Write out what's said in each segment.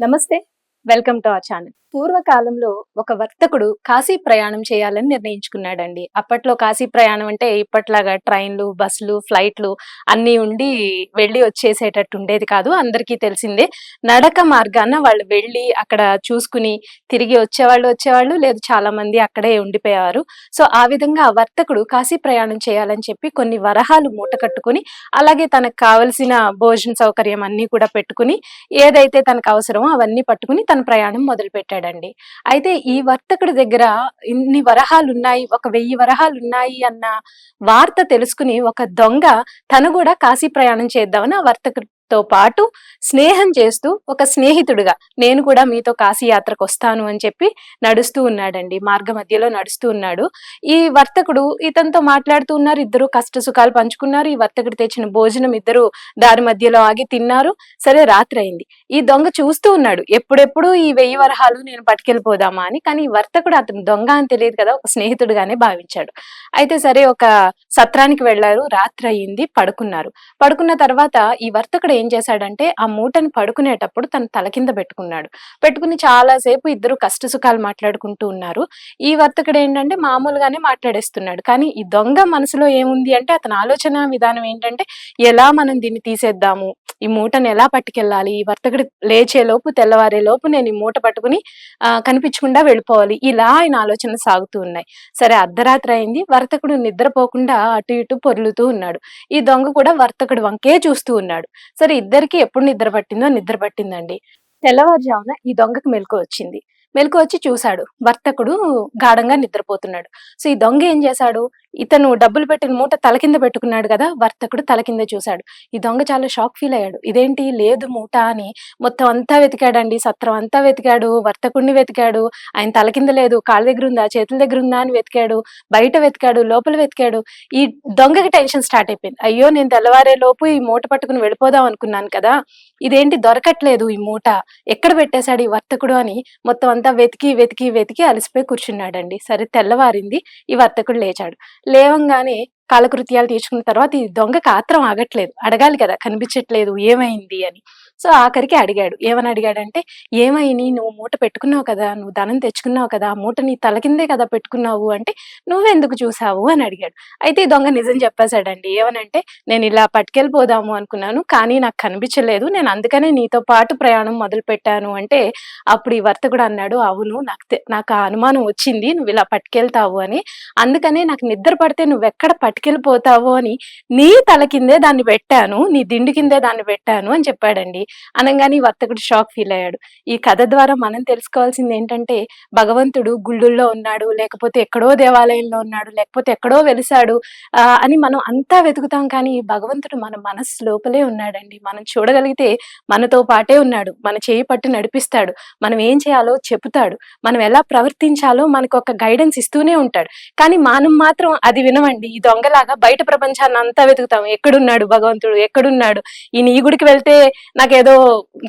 నమస్తే welcome to our channel పూర్వకాలంలో ఒక వర్తకుడు కాశీ ప్రయాణం చేయాలని నిర్ణయించుకున్నాడండి. అప్పట్లో కాశీ ప్రయాణం అంటే ఇప్పట్లాగా ట్రైన్లు బస్సులు ఫ్లైట్లు అన్నీ ఉండి వెళ్ళి వచ్చేసేటట్టు ఉండేది కాదు. అందరికీ తెలిసిందే. నడక మార్గాన వాళ్ళు వెళ్ళి అక్కడ చూసుకుని తిరిగి వచ్చేవాళ్ళు వచ్చేవాళ్ళు లేదు చాలా మంది అక్కడే ఉండిపోయేవారు. సో ఆ విధంగా ఆ వర్తకుడు కాశీ ప్రయాణం చేయాలని చెప్పి కొన్ని వరహాలు మూట కట్టుకుని అలాగే తనకు కావలసిన భోజన సౌకర్యం అన్ని కూడా పెట్టుకుని ఏదైతే తనకు అవసరమో అవన్నీ పట్టుకుని తన ప్రయాణం మొదలు పెట్టాడండి అయితే ఈ వర్తకుడి దగ్గర ఇన్ని వరహాలు ఉన్నాయి ఒక వెయ్యి వరహాలు ఉన్నాయి అన్న వార్త తెలుసుకుని ఒక దొంగ తను కూడా కాశీ ప్రయాణం చేద్దామని ఆ తో పాటు స్నేహం చేస్తూ ఒక స్నేహితుడిగా నేను కూడా మీతో కాశీ యాత్రకు వస్తాను అని చెప్పి నడుస్తూ ఉన్నాడండి మార్గ మధ్యలో నడుస్తూ ఉన్నాడు. ఈ వర్తకుడు ఇతనితో మాట్లాడుతూ ఉన్నారు ఇద్దరు కష్ట సుఖాలు పంచుకున్నారు. ఈ వర్తకుడు తెచ్చిన భోజనం ఇద్దరు దారి మధ్యలో ఆగి తిన్నారు. సరే రాత్రి అయింది ఈ దొంగ చూస్తూ ఉన్నాడు ఎప్పుడెప్పుడు ఈ వెయ్యి వరహాలు నేను పట్టుకెళ్ళిపోదామా అని. కానీ ఈ వర్తకుడు అతను దొంగ అని తెలియదు కదా ఒక స్నేహితుడుగానే భావించాడు. అయితే సరే ఒక సత్రానికి వెళ్ళారు రాత్రి అయింది పడుకున్నారు. పడుకున్న తర్వాత ఈ వర్తకుడు ఏం చేశాడంటే ఆ మూటను పడుకునేటప్పుడు తన తల కింద పెట్టుకున్నాడు. పెట్టుకుని చాలాసేపు ఇద్దరు కష్ట సుఖాలు మాట్లాడుకుంటూ ఉన్నారు. ఈ వర్తకుడు ఏంటంటే మామూలుగానే మాట్లాడేస్తున్నాడు. కానీ ఈ దొంగ మనసులో ఏముంది అంటే అతని ఆలోచన విధానం ఏంటంటే ఎలా మనం దీన్ని తీసేద్దాము? ఈ మూటను ఎలా పట్టుకెళ్ళాలి? ఈ వర్తకుడు లేచే లోపు తెల్లవారే లోపు నేను ఈ మూట పట్టుకుని కనిపించకుండా వెళ్ళిపోవాలి. ఇలా ఆయన ఆలోచన సాగుతూ ఉన్నాయి. సరే అర్ధరాత్రి అయింది. వర్తకుడు నిద్రపోకుండా అటు ఇటు పొర్లుతూ ఉన్నాడు. ఈ దొంగ కూడా వర్తకుడు వంకే చూస్తూ ఉన్నాడు. సరే ఇద్దరికి ఎప్పుడు నిద్ర పట్టిందో నిద్ర పట్టిందండి. తెల్లవారుజామున ఈ దొంగకు మెలకు వచ్చింది. మెలకు వచ్చి చూశాడు. వర్తకుడు గాఢంగా నిద్రపోతున్నాడు. సో ఈ దొంగ ఏం చేశాడు? ఇతను డబ్బులు పెట్టిన మూట తల కింద పెట్టుకున్నాడు కదా వర్తకుడు తల కింద చూశాడు. ఈ దొంగ చాలా షాక్ ఫీల్ అయ్యాడు. ఇదేంటి? లేదు మూట అని. మొత్తం అంతా వెతికాడండి. సత్రం అంతా వెతికాడు. వర్తకుడిని వెతికాడు. ఆయన తల కింద లేదు. కాళ్ళ దగ్గర ఉందా? చేతుల దగ్గర ఉందా అని వెతికాడు. బయట వెతికాడు. లోపల వెతికాడు. ఈ దొంగకి టెన్షన్ స్టార్ట్ అయిపోయింది. అయ్యో నేను తెల్లవారే లోపు ఈ మూట పట్టుకుని వెళ్ళిపోదాం అనుకున్నాను కదా. ఇదేంటి? దొరకట్లేదు ఈ మూట. ఎక్కడ పెట్టేశాడు ఈ వర్తకుడు అని మొత్తం అంతా వెతికి వెతికి వెతికి అలసిపోయి కూర్చున్నాడండి. సరే తెల్లవారింది. ఈ వర్తకుడు లేచాడు. లేవంగానే కాలకృత్యాలు తీర్చుకున్న తర్వాత ఈ దొంగ ఆత్రం ఆగట్లేదు. అడగాలి కదా కనిపించట్లేదు ఏమైంది అని. సో ఆఖరికి అడిగాడు. ఏమని అడిగాడంటే ఏమైంది నువ్వు మూట పెట్టుకున్నావు కదా నువ్వు ధనం తెచ్చుకున్నావు కదా మూట నీ తల కిందే కదా పెట్టుకున్నావు అంటే నువ్వెందుకు చూసావు? అని అడిగాడు. అయితే ఈ దొంగ నిజం చెప్పేశాడండి. ఏమనంటే నేను ఇలా పట్టుకెళ్ళిపోదాము అనుకున్నాను కానీ నాకు కనిపించలేదు. నేను అందుకనే నీతో పాటు ప్రయాణం మొదలు పెట్టాను అంటే అప్పుడు ఈ వర్తకుడు అన్నాడు అవును నాకు తె- నాకు ఆ అనుమానం వచ్చింది నువ్వు ఇలా పట్టుకెళ్తావు అని. అందుకనే నాకు నిద్ర పడితే నువ్వెక్కడ పట్టు పట్టుకెళ్ళిపోతావు అని నీ తల కిందే దాన్ని పెట్టాను నీ దిండు కిందే దాన్ని పెట్టాను అని చెప్పాడండి. అనగానే వర్తకుడు షాక్ ఫీల్ అయ్యాడు. ఈ కథ ద్వారా మనం తెలుసుకోవాల్సింది ఏంటంటే భగవంతుడు గుళ్ళుల్లో ఉన్నాడు లేకపోతే ఎక్కడో దేవాలయంలో ఉన్నాడు లేకపోతే ఎక్కడో వెలిసాడు ఆ, అని మనం అంతా వెతుకుతాం కానీ భగవంతుడు మన మనస్సు లోపలే ఉన్నాడండి. మనం చూడగలిగితే మనతో పాటే ఉన్నాడు మన చేయి పట్టు నడిపిస్తాడు మనం ఏం చేయాలో చెబుతాడు మనం ఎలా ప్రవర్తించాలో మనకు ఒక గైడెన్స్ ఇస్తూనే ఉంటాడు. కానీ మనం మాత్రం అది వినమండి. ఈ దొంగలాగా బయట ప్రపంచాన్ని అంతా వెతుకుతాం. ఎక్కడున్నాడు భగవంతుడు? ఎక్కడున్నాడు? ఈ నీ గుడికి వెళ్తే నాకేదో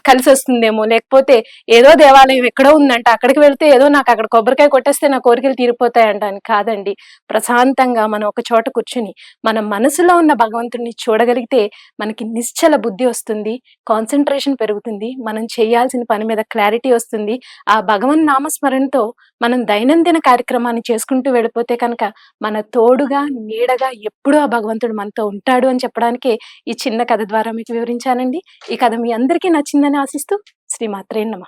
కలిసి వస్తుందేమో? లేకపోతే ఏదో దేవాలయం ఎక్కడో ఉందంట అక్కడికి వెళ్తే ఏదో నాకు అక్కడ కొబ్బరికాయ కొట్టేస్తే నా కోరికలు తీరిపోతాయంట అని కాదండి. ప్రశాంతంగా మనం ఒక చోట కూర్చుని మన మనసులో ఉన్న భగవంతుడిని చూడగలిగితే మనకి నిశ్చల బుద్ధి వస్తుంది కాన్సన్ట్రేషన్ పెరుగుతుంది మనం చేయాల్సిన పని మీద క్లారిటీ వస్తుంది. ఆ భగవన్ నామస్మరణతో మనం దైనందిన కార్యక్రమాన్ని చేసుకుంటూ వెళ్ళిపోతే కనుక మన తోడుగా నీడగా ఎప్పుడూ ఆ భగవంతుడు మనతో ఉంటాడు అని చెప్పడానికి ఈ చిన్న కథ ద్వారా మీకు వివరించానండి. ఈ కథ మీ అందరికీ నచ్చిందని ఆశిస్తూ శ్రీమాత్రే నమ.